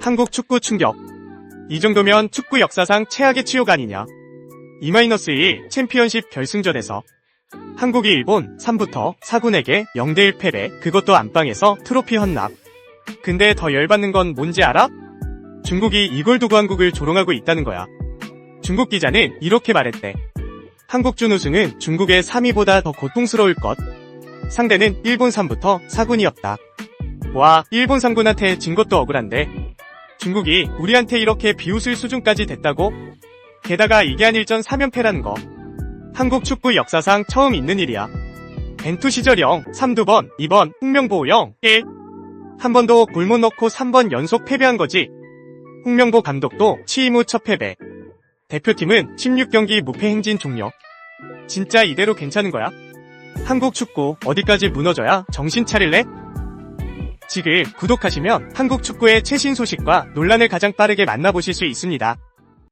한국 축구 충격. 이 정도면 축구 역사상 최악의 치욕 아니냐. 2-1 챔피언십 결승전에서 한국이 일본 3부터 4군에게 0대1 패배, 그것도 안방에서 트로피 헌납. 근데 더 열받는 건 뭔지 알아? 중국이 이걸 두고 한국을 조롱하고 있다는 거야. 중국 기자는 이렇게 말했대. 한국 준우승은 중국의 3위보다 더 고통스러울 것. 상대는 일본 3부터 4군이었다. 와, 일본 3군한테 진 것도 억울한데. 중국이 우리한테 이렇게 비웃을 수준까지 됐다고? 게다가 이게 한 1전 3연패라는 거. 한국 축구 역사상 처음 있는 일이야. 벤투 시절 0, 3두번, 2번, 홍명보 0, 1. 한 번도 골 못 넣고 3번 연속 패배한 거지. 홍명보 감독도 취임 후 첫 패배. 대표팀은 16경기 무패 행진 종료. 진짜 이대로 괜찮은 거야? 한국 축구 어디까지 무너져야 정신 차릴래? 지금 구독하시면 한국 축구의 최신 소식과 논란을 가장 빠르게 만나보실 수 있습니다.